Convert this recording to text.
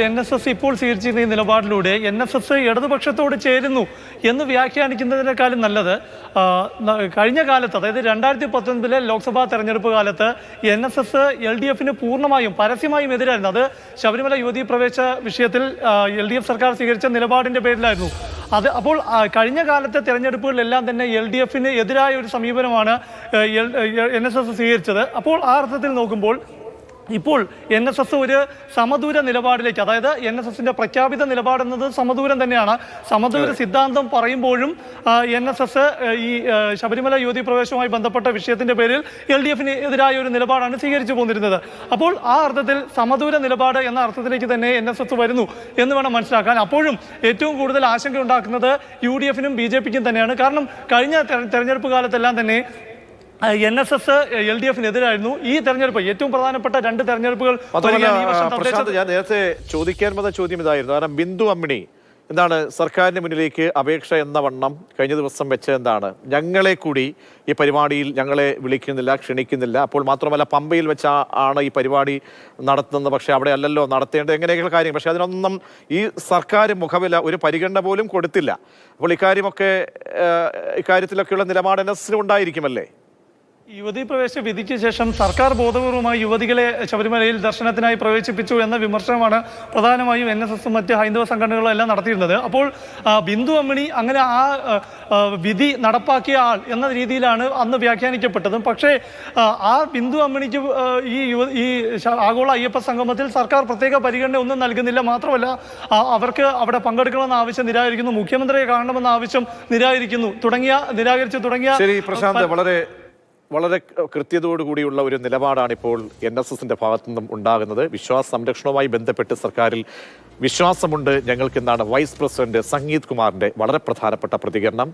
N S S ഇപ്പോൾ സ്വീകരിച്ചിരുന്ന ഈ നിലപാടിലൂടെ എൻ എസ് എസ് ഇടതുപക്ഷത്തോട് ചേരുന്നു എന്ന് വ്യാഖ്യാനിക്കുന്നതിനേക്കാളും നല്ലത് കഴിഞ്ഞ കാലത്ത് അതായത് രണ്ടായിരത്തി പത്തൊൻപതിലെ ലോക്സഭാ തെരഞ്ഞെടുപ്പ് കാലത്ത് N S S L D എഫിന് പൂർണമായും പരസ്യമായും എതിരായിരുന്നു. അത് ശബരിമല യുവതി പ്രവേശ വിഷയത്തിൽ എൽ ഡി എഫ് സർക്കാർ സ്വീകരിച്ച നിലപാടിന്റെ പേരിലായിരുന്നു. അത് അപ്പോൾ കഴിഞ്ഞ കാലത്തെ തെരഞ്ഞെടുപ്പുകളിലെല്ലാം തന്നെ എൽ ഡി എഫിന് എതിരായ ഒരു സമീപനമാണ് എൻ എസ് എസ് സ്വീകരിച്ചത്. അപ്പോൾ ആ അർത്ഥത്തിൽ നോക്കുമ്പോൾ ഇപ്പോൾ എൻ എസ് എസ് ഒരു സമദൂര നിലപാടിലേക്ക് അതായത് എൻ എസ് എസിന്റെ പ്രഖ്യാപിത നിലപാടെന്നത് സമദൂരം തന്നെയാണ്. സമദൂര സിദ്ധാന്തം പറയുമ്പോഴും എൻ എസ് എസ് ഈ ശബരിമല യുവതി പ്രവേശവുമായി ബന്ധപ്പെട്ട വിഷയത്തിന്റെ പേരിൽ എൽ ഡി എഫിന് എതിരായ ഒരു നിലപാടാണ് സ്വീകരിച്ചു പോന്നിരുന്നത്. അപ്പോൾ ആ അർത്ഥത്തിൽ സമദൂര നിലപാട് എന്ന അർത്ഥത്തിലേക്ക് തന്നെ എൻ എസ് എസ് വരുന്നു എന്ന് വേണം മനസ്സിലാക്കാൻ. അപ്പോഴും ഏറ്റവും കൂടുതൽ ആശങ്ക ഉണ്ടാക്കുന്നത് യു ഡി എഫിനും ബി ജെ പിക്കും തന്നെയാണ്. കാരണം കഴിഞ്ഞ തെര- തെരഞ്ഞെടുപ്പ് കാലത്തെല്ലാം തന്നെ N S S L D എഫിനെതിരായിരുന്നു. ഈ തെരഞ്ഞെടുപ്പ് ഏറ്റവും പ്രധാനപ്പെട്ട രണ്ട് തെരഞ്ഞെടുപ്പുകൾ പ്രശാന്ത് ഞാൻ നേരത്തെ ചോദിക്കാൻ വന്ന ചോദ്യം ഇതായിരുന്നു. കാരണം ബിന്ദു അമ്മിണി എന്താണ് സർക്കാരിന് മുന്നിലേക്ക് അപേക്ഷ എന്ന വണ്ണം കഴിഞ്ഞ ദിവസം വെച്ച എന്താണ്? ഞങ്ങളെ കൂടി ഈ പരിപാടിയിൽ ഞങ്ങളെ വിളിക്കുന്നില്ല ക്ഷണിക്കുന്നില്ല. അപ്പോൾ മാത്രമല്ല പമ്പയിൽ വെച്ച ആണ് ഈ പരിപാടി നടത്തുന്നത്. പക്ഷേ അവിടെ അല്ലല്ലോ നടത്തേണ്ടത് എങ്ങനെയൊക്കെയുള്ള കാര്യം പക്ഷേ അതിനൊന്നും ഈ സർക്കാർ മുഖവില ഒരു പരിഗണന പോലും കൊടുത്തില്ല. അപ്പോൾ ഇക്കാര്യമൊക്കെ ഇക്കാര്യത്തിലൊക്കെയുള്ള നിലപാട് എൻ എസ് ഉണ്ടായിരിക്കുമല്ലേ? യുവതി പ്രവേശ വിധിക്ക് ശേഷം സർക്കാർ ബോധപൂർവമായി യുവതികളെ ശബരിമലയിൽ ദർശനത്തിനായി പ്രവേശിപ്പിച്ചു എന്ന വിമർശനമാണ് പ്രധാനമായും എൻ എസ് എസും മറ്റ് ഹൈന്ദവ സംഘടനകളും എല്ലാം നടത്തിയിരുന്നത്. അപ്പോൾ ബിന്ദു അമ്മണി അങ്ങനെ ആ വിധി നടപ്പാക്കിയ ആൾ എന്ന രീതിയിലാണ് അന്ന് വ്യാഖ്യാനിക്കപ്പെട്ടതും. പക്ഷേ ആ, ആ ബിന്ദു അമ്മണിക്ക് ഈ യുവ ഈ ആഗോള അയ്യപ്പ സംഗമത്തിൽ സർക്കാർ പ്രത്യേക പരിഗണന ഒന്നും നൽകുന്നില്ല. മാത്രമല്ല അവർക്ക് അവിടെ പങ്കെടുക്കണമെന്ന ആവശ്യം നിരാകരിക്കുന്നു. മുഖ്യമന്ത്രിയെ കാണണമെന്ന ആവശ്യം നിരാകരിക്കുന്നു. തുടങ്ങിയ നിരാകരിച്ചു തുടങ്ങിയ ശരി പ്രശാന്ത് വളരെ വളരെ കൃത്യതയോടുകൂടിയുള്ള ഒരു നിലപാടാണ് ഇപ്പോൾ എൻ എസ് എസിന്റെ ഭാഗത്തു നിന്നും ഉണ്ടാകുന്നത്. വിശ്വാസ സംരക്ഷണവുമായി ബന്ധപ്പെട്ട് സർക്കാരിൽ വിശ്വാസമുണ്ട് ഞങ്ങൾക്ക് എന്നാണ് വൈസ് പ്രസിഡന്റ് സംഗീത് കുമാറിന്റെ വളരെ പ്രധാനപ്പെട്ട പ്രതികരണം.